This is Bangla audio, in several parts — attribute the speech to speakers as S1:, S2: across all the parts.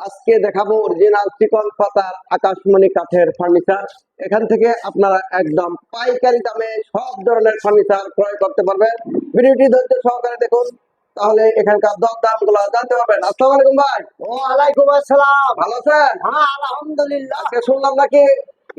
S1: আজকে দেখাবো অরিজিনাল চিকন পাতার আকাশমণি কাঠের ফার্নিচার এখান থেকে আপনারা একদম পাইকারি দামে সব ধরনের ফার্নিচার ক্রয় করতে পারবেন। ভিডিওটি ধৈর্য সহকারে দেখুন তাহলে এখানকার দর দামগুলো জানতে পারবেন। আসসালামু আলাইকুম ভাই।
S2: ওয়ালাইকুম আসসালাম।
S1: ভালো আছেন?
S2: হ্যাঁ আলহামদুলিল্লাহ।
S1: শুনলাম নাকি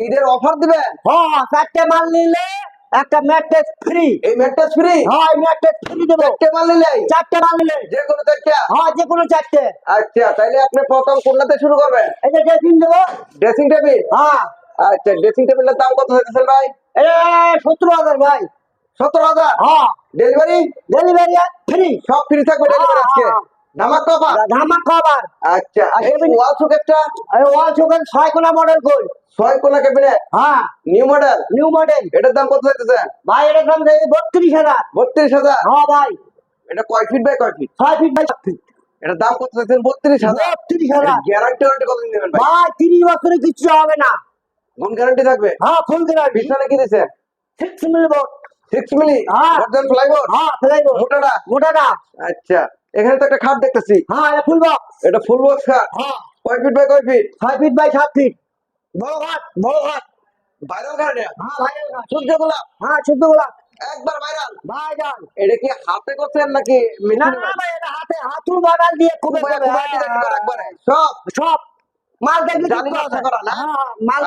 S1: ঈদের অফার দিবেন?
S2: হ্যাঁ চারটে মাল নিলে একটা ম্যাট্রেস ফ্রি
S1: এই ম্যাট্রেস ফ্রি
S2: হ্যাঁ এই ম্যাট্রেস ফ্রি দেবো।
S1: চারটে মাল নিলে
S2: চারটে মাল নিলে
S1: যে কোনো চারটা?
S2: হ্যাঁ যে কোনো চারটে।
S1: আচ্ছা তাহলে আপনি প্রথম কোনটাতে শুরু করবেন?
S2: এই যে ড্রেসিং দেবো।
S1: ড্রেসিং টেবিল
S2: হ্যাঁ।
S1: আচ্ছা ড্রেসিং টেবিলের দাম কত হইতেছে ভাই?
S2: এ সতেরো হাজার ভাই।
S1: সতেরো হাজার?
S2: হ্যাঁ।
S1: ডেলিভারি
S2: ডেলিভারি ফ্রি
S1: সব ফ্রি থাকবে ডেলিভারি আজকে?
S2: হ্যাঁ।
S1: ধামাক কবা
S2: ধামা খাবার
S1: আচ্ছা এই ওয়াল একটা?
S2: এই ওয়াল চোখের ছয় কোনা মডেল কই
S1: ছয় কোনা ক্যাবিনেট
S2: হ্যাঁ।
S1: নিউ মডেল
S2: নিউ মডেল
S1: এটার দাম কত হইতেছে
S2: ভাই এটার দাম বত্রিশ হাজার।
S1: বত্রিশ হাজার?
S2: হ্যাঁ ভাই।
S1: এটা কয় ফিট বাই কয় ফিট
S2: ছয় ফিট বাই ফিট
S1: এটার দাম কত বত্রিশ হাজার।
S2: বত্রিশ হাজার।
S1: গ্যারান্টি ওয়ারেন্টি কতদিন দেবেন ভাই?
S2: তিরিশ বছরে কিচ্ছু হবে না।
S1: কোন গ্যারান্টি থাকবে?
S2: হ্যাঁ ফুল গ্যারান্টি
S1: পিছনে কি দিছে?
S2: সিক্স
S1: সিক্স মিলি
S2: হ্যাঁ।
S1: অর্জন ফ্লাইবোর্ড
S2: হ্যাঁ ফেলাইবো
S1: মোটাটা?
S2: মোটাটা।
S1: আচ্ছা। এখানে তো একটা খাট দেখতেছি।
S2: হ্যাঁ এটা ফুল বক্স
S1: এটা ফুল বক্স খাট?
S2: হ্যাঁ।
S1: কয় ফিট বাই কয় ফিট
S2: ছয় ফিট বাই সাত ফিট বড় বড়
S1: ভাইরাল
S2: হ্যাঁ
S1: গোলাপ?
S2: হ্যাঁ গোলাপ।
S1: একবার ভাইরাল এটা কি হাতে করছেন নাকি
S2: না না ভাই এটা হাতে হাতুর বাগাল দিয়ে খুব
S1: একবারে। সব
S2: সব। মাল? হ্যাঁ মাল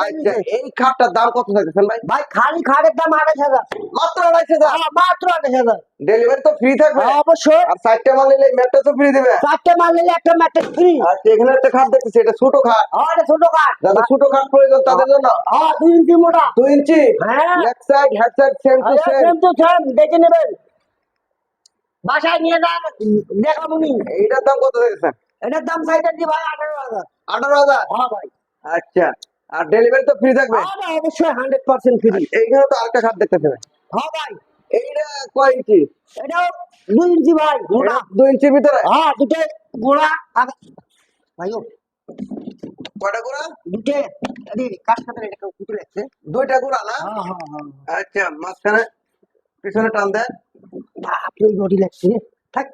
S1: এই খাটটার দাম কত থাকতেছেন ভাই?
S2: ভাই খালি খাটের দাম আড়াইশ হাজার।
S1: মাত্র আড়াইশ হাজার?
S2: হ্যাঁ, মাত্র আড়াইশ হাজার।
S1: ডেলিভারি তো ফ্রি থাকবে।
S2: হ্যাঁ, অবশ্যই।
S1: আর চারটে মাল নিলে ম্যাটটা তো ফ্রি দিবে।
S2: চারটে মাল নিলে একটা ম্যাট্রেস ফ্রি
S1: এখানে একটা খাট দেখতেছি এটা ছোট খাট।
S2: হ্যাঁ এটা ছোট
S1: যাদের ছোট খাট প্রয়োজন তাদের জন্য।
S2: হ্যাঁ দুই ইঞ্চি মোটা।
S1: দুই ইঞ্চি?
S2: হ্যাঁ।
S1: Left side head side same to same
S2: same to same দেখে নেবেন। বাসায় নিয়ে যান দেখাবো নি।
S1: এইটার দাম কত থাকতেছে
S2: এটার দাম চাইতেছি ভাই আঠারো হাজার।
S1: আঠারো হাজার?
S2: হ্যাঁ ভাই।
S1: আচ্ছা। আর ডেলিভারি তো ফ্রি থাকবে?
S2: হ্যাঁ অবশ্যই হান্ড্রেড পার্সেন্ট ফ্রি
S1: এইখানে তো আরেকটা খাট দেখতেছি ভাই
S2: হ্যাঁ ভাই।
S1: এইটা কয় ইঞ্চি
S2: দুই ইঞ্চি ভাই
S1: এটা দুই ইঞ্চির ভিতরে?
S2: হ্যাঁ দুটো গোড়া ভাইও
S1: কয়টা গোড়া?
S2: দুটো। আরে কাজ এটা কেউ কুটে রাখছে?
S1: দুইটা গোড়া না?
S2: হ্যাঁ হ্যাঁ হ্যাঁ।
S1: আচ্ছা মাঝখানে পিছনে টান দেন।
S2: আপনি নটি লাগছে থাক।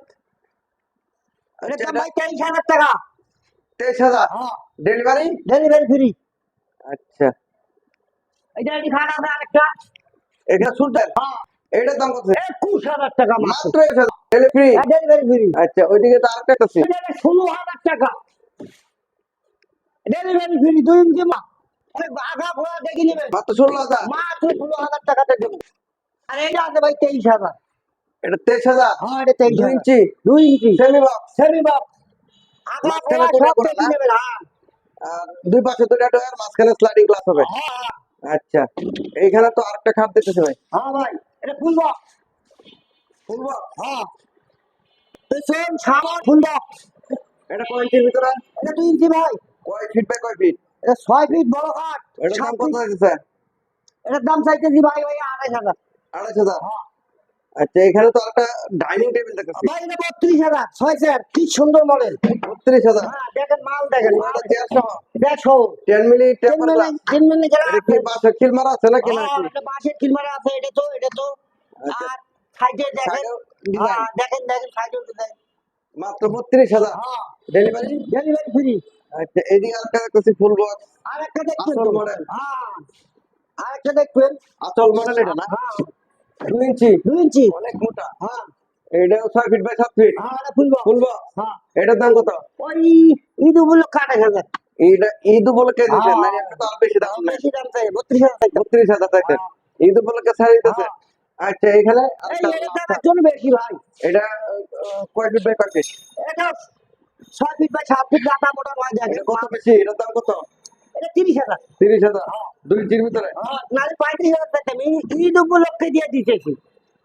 S2: এটার দাম ভাই তেইশ হাজার টাকা।
S1: তেইশ হাজার?
S2: হ্যাঁ।
S1: ডেলিভারি?
S2: Delivery free.
S1: আচ্ছা।
S2: এটা খাট আছে আরেকটা?
S1: এটা শুনতেন
S2: হ্যাঁ।
S1: দাম কত?
S2: হাজার টাকা মাত্র।
S1: মাত্র এক হাজার। Delivery
S2: delivery free.
S1: আচ্ছা ওইদিকে তো আরেকটা আছে।
S2: এটা টাকা। ডেলিভারি ফ্রি দুই ইঞ্চি মা। আগা ঘোড়া দেখে নেবেন।
S1: মাত্র ষোলো হাজার।
S2: মাত্র ষোলো হাজার টাকাতে দেবো। আর এটা আছে ভাই তেইশ হাজার।
S1: এটা তেইশ হাজার।
S2: হ্যাঁ এটা তেইশ
S1: ইঞ্চি।
S2: দুই ইঞ্চি।
S1: সেমি বক্স
S2: সেমি হ্যাঁ।
S1: দুই পাশে দুটা ডয়ার মাঝখানে স্লাইডিং হবে।
S2: হ্যাঁ
S1: আচ্ছা। এইখানে তো আরেকটা খাট দেখতেছি ভাই।
S2: হ্যাঁ ভাই। এটা ফুল বক্স।
S1: Full box?
S2: হ্যাঁ। পেছন সামন ফুল বক্স।
S1: এটা কয় ইঞ্চির ভিতরে?
S2: এটা দুই ইঞ্চি ভাই।
S1: কয় ফিট বাই কয় ফিট?
S2: এটা ছয় ফিট বড় কাঠ
S1: এটার দাম কত হয়েছে
S2: এটার দাম চাইতেছি ভাই ভাই আড়াইশ হাজার।
S1: আড়াইশ হাজার?
S2: হ্যাঁ।
S1: আচ্ছা এখানে তো আরেকটা ডাইনিং টেবিল দেখতেছি
S2: ভাই এটা বত্রিশ হাজার। ছয় স্যার কি সুন্দর মডেল
S1: বত্রিশ হাজার।
S2: হ্যাঁ দেখেন মাল দেখেন মাল। দেখো তিন
S1: টেম্পার
S2: মিনিট
S1: গ্লাস
S2: তিন মিনিট
S1: এটা কি বাসা খিল মারা আছে নাকি
S2: হ্যাঁ, এটা আছে এটা তো এটা তো।
S1: আচ্ছা।
S2: আর সাইডে দেখেন হ্যাঁ, দেখেন দেখেন সাইডে দেখেন
S1: মাত্র বত্রিশ হাজার।
S2: হ্যাঁ।
S1: ডেলিভারি
S2: ডেলিভারি ফ্রি
S1: আচ্ছা এদিকে আরেকটা দেখতেছি ফুল বক্স
S2: আর একটা দেখবেন
S1: আসল model।
S2: হ্যাঁ। আর একটা দেখবেন।
S1: আচল মডেল এটা না?
S2: হ্যাঁ।
S1: দুই ইঞ্চি।
S2: দুই ইঞ্চি?
S1: অনেক মোটা।
S2: হ্যাঁ
S1: এটা ছয় ফিট বাই সাত ফিট
S2: হ্যাঁ এটা ফুলবো।
S1: ফুল বক্স
S2: হ্যাঁ।
S1: এটার দাম কত?
S2: ওই ঈদ উপলক্ষ আঠাশ হাজার।
S1: ঈদ উপলক্ষে দিচ্ছেন
S2: হ্যাঁ।
S1: মানে আপনি তো আরও বেশি দাম
S2: বেশি দাম চাই বত্রিশ হাজার টাকা
S1: বত্রিশ হাজার টাকা
S2: হ্যাঁ।
S1: ঈদ উপলক্ষে ছাড় দিতেছে
S2: হ্যাঁ।
S1: আচ্ছা এখানে
S2: এটার বেশি ভাই।
S1: এটা কয় ফিট বাই কয় ফিট
S2: এটা ছয় ফিট বাই সাত ফিট গাঁদা মোটা নয়
S1: এটা কত বেশি? এটার দাম কত?
S2: এটা তিরিশ হাজার।
S1: তিরিশ হাজার
S2: হ্যাঁ।
S1: দুই ইঞ্চির ভিতরে।
S2: হ্যাঁ, নাহলে পঁয়ত্রিশ হাজার টাকা। আমি ঈদ উপলক্ষে দিয়ে দিতেছি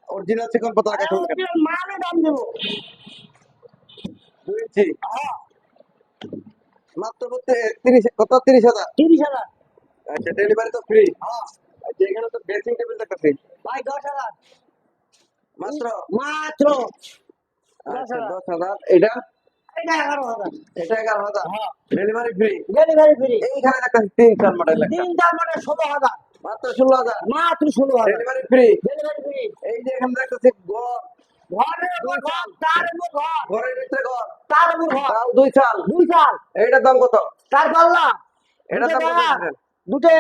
S1: অরিজিনাল চিকন পাতা রাখা শুনবেন
S2: মালে দাম দেবো।
S1: দুই ইঞ্চি?
S2: হ্যাঁ,
S1: মাত্র তিরিশ কত? তিরিশ হাজার?
S2: তিরিশ হাজার।
S1: আচ্ছা ডেলিভারি তো ফ্রি আচ্ছা তো ড্রেসিং টেবিল দেখতেছি
S2: ভাই দশ হাজার।
S1: মাত্র?
S2: মাত্র।
S1: আচ্ছা। দশ হাজার। এটা?
S2: এটা এগারো হাজার
S1: এটা এগারো হাজার
S2: হ্যাঁ।
S1: ডেলিভারি ফ্রি
S2: ডেলিভারি ফ্রি
S1: এইখানে দেখতেছি তিন চার মডেল
S2: তিনটার ষোলো হাজার
S1: মাত্র ষোলো হাজার
S2: মাত্র ষোলো হাজার
S1: ডেলিভারি ফ্রি
S2: ডেলিভারি ফ্রি
S1: এই যে এখানে দেখতেছি গড়
S2: ঘরের ঘর তার ঘর
S1: ঘরের ভিতরে ঘর
S2: তার ঘর
S1: দুই চাল
S2: দুই চাল
S1: এইটার দাম কত
S2: তার পাল্লা
S1: এটার দাম কত?
S2: দুটে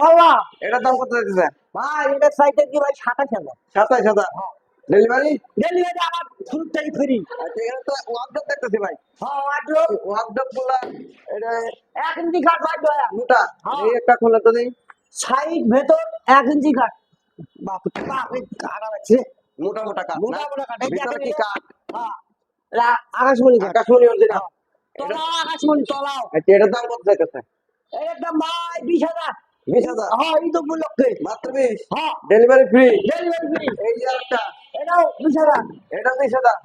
S2: পাল্লা
S1: এটার দাম কত দিতেছেন
S2: ভাই এটা সাইডে কি ভাই সাতাশ হাজার
S1: সাতাইশ হাজার ডেলিভারি?
S2: ডেলিভারি আমার ফুলটাই ফ্রি।
S1: আচ্ছা এখানে তো ওয়ার্কডপ দেখতেছি ভাই।
S2: হ্যাঁ ওয়ার্ড্রোব
S1: ওয়ার্কডপগুলা এটা
S2: এক ইঞ্চি কাঠ ভাই দয়া
S1: মোটা
S2: হ্যাঁ।
S1: এই একটা খোলা তো দিই
S2: সাইড ভেতর এক ইঞ্চি কাঠ বাপ বাপ এই আছে
S1: মোটা মোটা কাঠ
S2: মোটা মোটা এই
S1: ভিতরে কি
S2: এটা?
S1: কাঠ
S2: হ্যাঁ। এটা আকাশমণি
S1: আকাশমণি অরিজিনাল
S2: তলাও আকাশমণি তলাও।
S1: আচ্ছা এটার দাম কত চাইতেছে?
S2: এর একদম ভাই বিশ হাজার।
S1: বিশ হাজার?
S2: হ্যাঁ ঈদ উপলক্ষে।
S1: মাত্র বিশ?
S2: হ্যাঁ।
S1: ডেলিভারি ফ্রি
S2: ডেলিভারি ফ্রি
S1: এই যে একটা
S2: এটাও বিশ হাজার
S1: এটা বিশ হাজার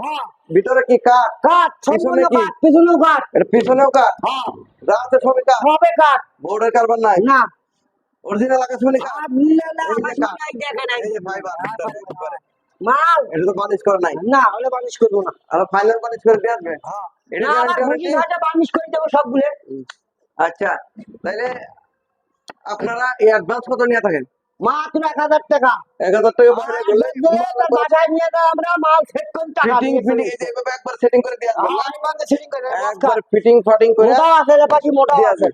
S1: ভিতরে কি কাঠ?
S2: কাঠ
S1: পিছনে কি?
S2: পিছনেও কাঠ।
S1: এটা পিছনেও কাঠ? সবই কাঠ?
S2: হবে কাঠ।
S1: বোর্ডের কারবার নাই?
S2: না।
S1: অরিজিনাল আকাশমণি কাঠ?
S2: মাল।
S1: এটা তো বানিশ করে নাই।
S2: হলে বানিশ করব না।
S1: আর ফাইনাল বানিশ করে দিয়ে আসবে?
S2: হ্যাঁ।
S1: এটা
S2: বানিশ করে দেবো সবগুলো।
S1: আচ্ছা তাইলে আপনারা এই অ্যাডভান্স কত নিয়ে থাকেন?
S2: মাত্র এক হাজার টাকা।
S1: এক হাজার টাকা
S2: বাসায় নিয়ে যাই আমরা মাল সেট করে টাকা
S1: ফিটিং ফিটিং এই একবার সেটিং করে দিয়ে?
S2: সেটিং করে
S1: একবার ফিটিং ফাটিং করে
S2: মোটাও আছে মোটাও আছে।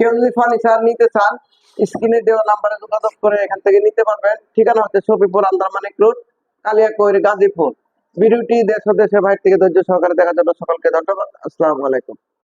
S1: কেউ যদি ফার্নিচার নিতে চান স্ক্রিনে দেওয়া নাম্বারে যোগাযোগ করে এখান থেকে নিতে পারবেন। ঠিকানা হচ্ছে শফিপুর আন্দারমানিক রোড কালিয়াকৈর গাজীপুর। ভিডিওটি দেশ ও দেশের বাইরে থেকে ধৈর্য সহকারে দেখার জন্য সকলকে ধন্যবাদ। আসসালামু আলাইকুম।